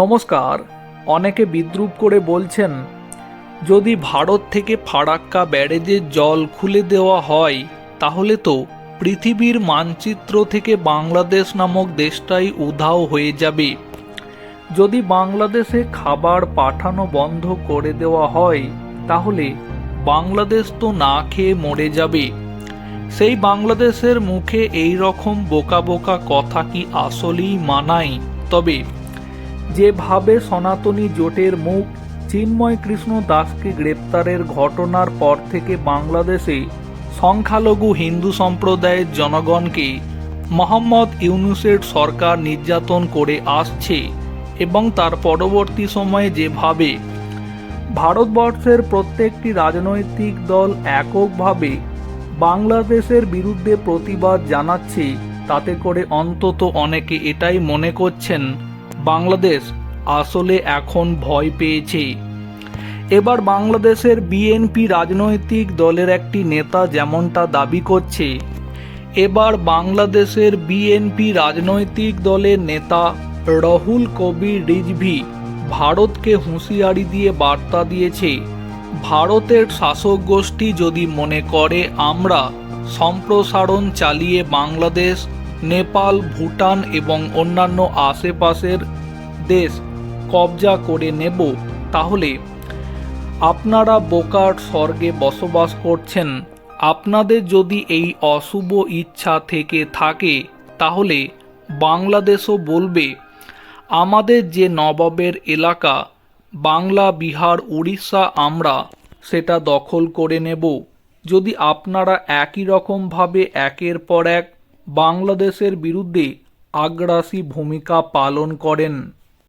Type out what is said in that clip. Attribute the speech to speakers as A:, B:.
A: নমস্কার। অনেকে বিদ্রুপ করে বলছেন, যদি ভারত থেকে ফারাক্কা ব্যারেজের জল খুলে দেওয়া হয়, তাহলে তো পৃথিবীর মানচিত্র থেকে বাংলাদেশ নামক দেশটাই উধাও হয়ে যাবে। যদি বাংলাদেশে খাবার পাঠানো বন্ধ করে দেওয়া হয়, তাহলে বাংলাদেশ তো না খেয়ে মরে যাবে। সেই বাংলাদেশের মুখে এই রকম বোকা বোকা কথা কি আসলেই মানায়? তবে যেভাবে সনাতনী জোটের মুখ, চিন্ময় কৃষ্ণ দাসকে গ্রেপ্তারের ঘটনার পর থেকে বাংলাদেশে সংখ্যালঘু হিন্দু সম্প্রদায়ের জনগণকে মোহাম্মদ ইউনুসের সরকার নির্যাতন করে আসছে এবং তার পরবর্তী সময়ে যেভাবে ভারতবর্ষের প্রত্যেকটি রাজনৈতিক দল এককভাবে বাংলাদেশের বিরুদ্ধে প্রতিবাদ জানাচ্ছে, তাতে করে অন্তত অনেকে এটাই মনে করছেন বাংলাদেশ আসলে এখন ভয় পেয়েছে। এবার বাংলাদেশের বিএনপি রাজনৈতিক দলের একটি নেতা যেমনটা দাবি করছে, এবার বাংলাদেশের বিএনপি রাজনৈতিক দলের নেতা রহুল কবির রিজভি ভারতকে হুঁশিয়ারি দিয়ে বার্তা দিয়েছে, ভারতের শাসক গোষ্ঠী যদি মনে করে আমরা সম্প্রসারণ চালিয়ে বাংলাদেশ নেপাল, ভুটান এবং অন্যান্য আশেপাশের দেশ কবজা করে নেব, তাহলে আপনারা বোকার স্বর্গে বসবাস করছেন। আপনাদের যদি এই অশুভ ইচ্ছা থেকে থাকে, তাহলে বাংলাদেশও বলবে, আমাদের যে নবাবের এলাকা, বাংলা, বিহার, উড়িষ্যা আমরা, সেটা দখল করে নেব। যদি আপনারা একই রকমভাবে একের পর এক বাংলাদেশের বিরুদ্ধে আগ্রাসী ভূমিকা পালন করেন।